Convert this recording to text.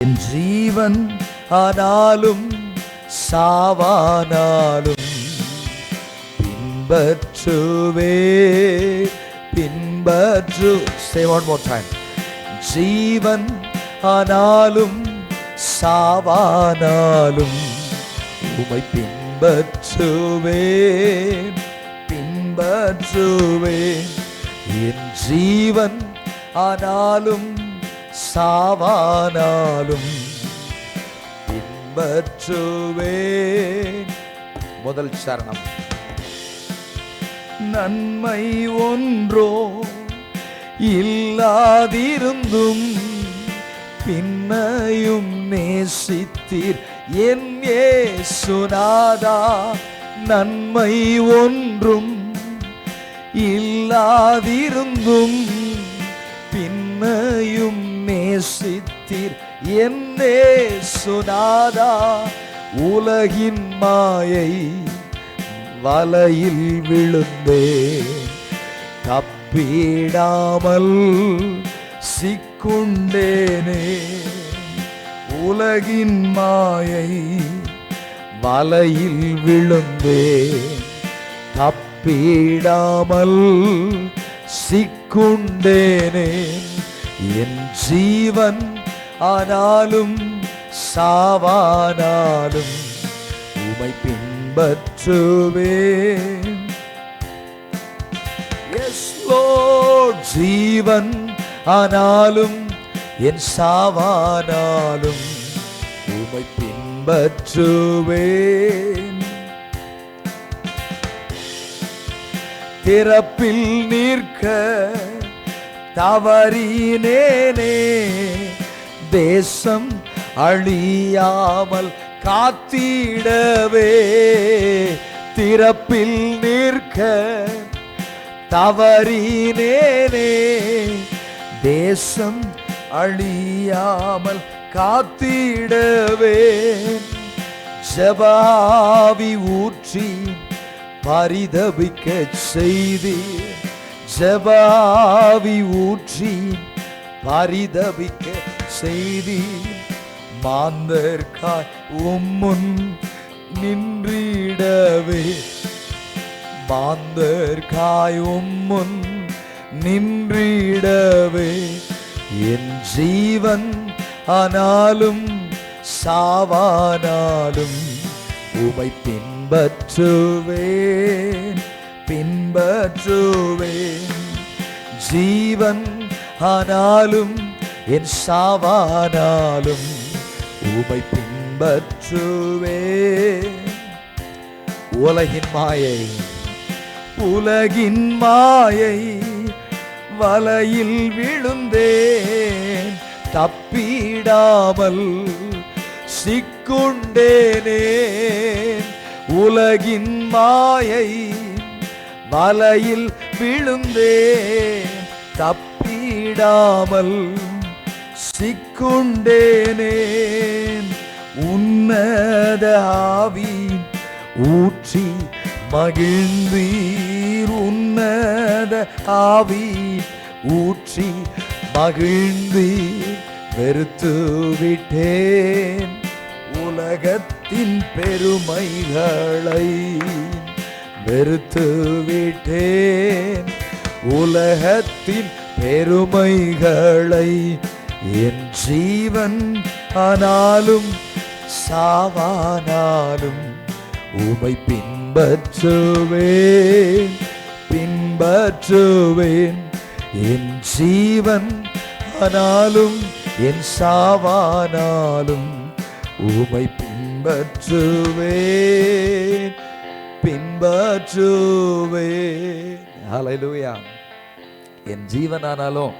என் ஜீவன் ஆனாலும் சாவானாலும் பின்பற்றுவே பின்பற்று. Say one more time. ஜீவன் ஆனாலும் சாவானாலும் உமை பின்பற்றுவே பின்பற்றுவே. என் ஜீவன் ஆனாலும் சாவானாலும் பின்பற்றுவேன் முதல் சரணம். நன்மை ஒன்றோ இல்லாதிருந்தும் பின்னையும் நேசித்தீர். என் சுனாதா நன்மை ஒன்றும் இல்லாதிருந்தும் பின்னையும் நேசித்தீர். என்னே சுனாதா உலகின் மாயை வலையில் விழுந்தே தப்பிடாமல் சிக்குண்டேனே. உலகின் மாயை வலையில் விழுந்தே தப்பிடாமல் சிக்குண்டேனே. என் ஜீவன் ஆனாலும் சாவானாலும் உமை பின்பற்றுவேன் ஜீவன் ஆனாலும் என் சாவானாலும் உமை பின்பற்றுவேன். திறப்பில் நிற்க தவறினேனே. தேசம் அழியாமல் காத்திடவே. திறப்பில் நிற்க தவறினேனே. தேசம் அழியாமல் காத்திடவே. ஜபாவி ஊற்றி பரிதபிக்க செய்தீர். ஜபாவி ஊற்றி பரிதபிக்க செய்தி மாந்தர்காய் உம்முன் நின்றிடவே. மாந்தர்காய் உம்முன் நின்றிடவே. என் ஜீவன் ஆனாலும் சாவானாலும் உமை பின்பற்றுவேன் பின்பற்றுவேன் ஜீவன் ஆனாலும் என் சாவானாலும் உமை பின்பற்றுவே. உலகின் மாயை உலகின் மாயை வலையில் விழுந்தேன். தப்பிடாமல் சிக்குண்டேனே. உலகின் மாயை வலையில் விழுந்தே தப்பிடாமல் சிக்குண்டேனேன். உன்னத ஆவி ஊற்றி மகிழ்ந்தீர். உன்னத ஆவி ஊற்றி மகிழ்ந்தீர். வெறுத்து விட்டேன் உலகத்தின் பெருமைகளை வெறுத்து விட்டேன். உலகத்தின் பெருமைகளை என் ஜீவன் ஆனாலும் சாவானாலும் உமை பின்பற்றுவேன் பின்பற்றுவேன். என் ஜீவன் ஆனாலும் என் சாவானாலும் உமை பின்பற்றுவேன். பின்பற்றுவேன். ஹalleluya என் ஜீவனானாலும்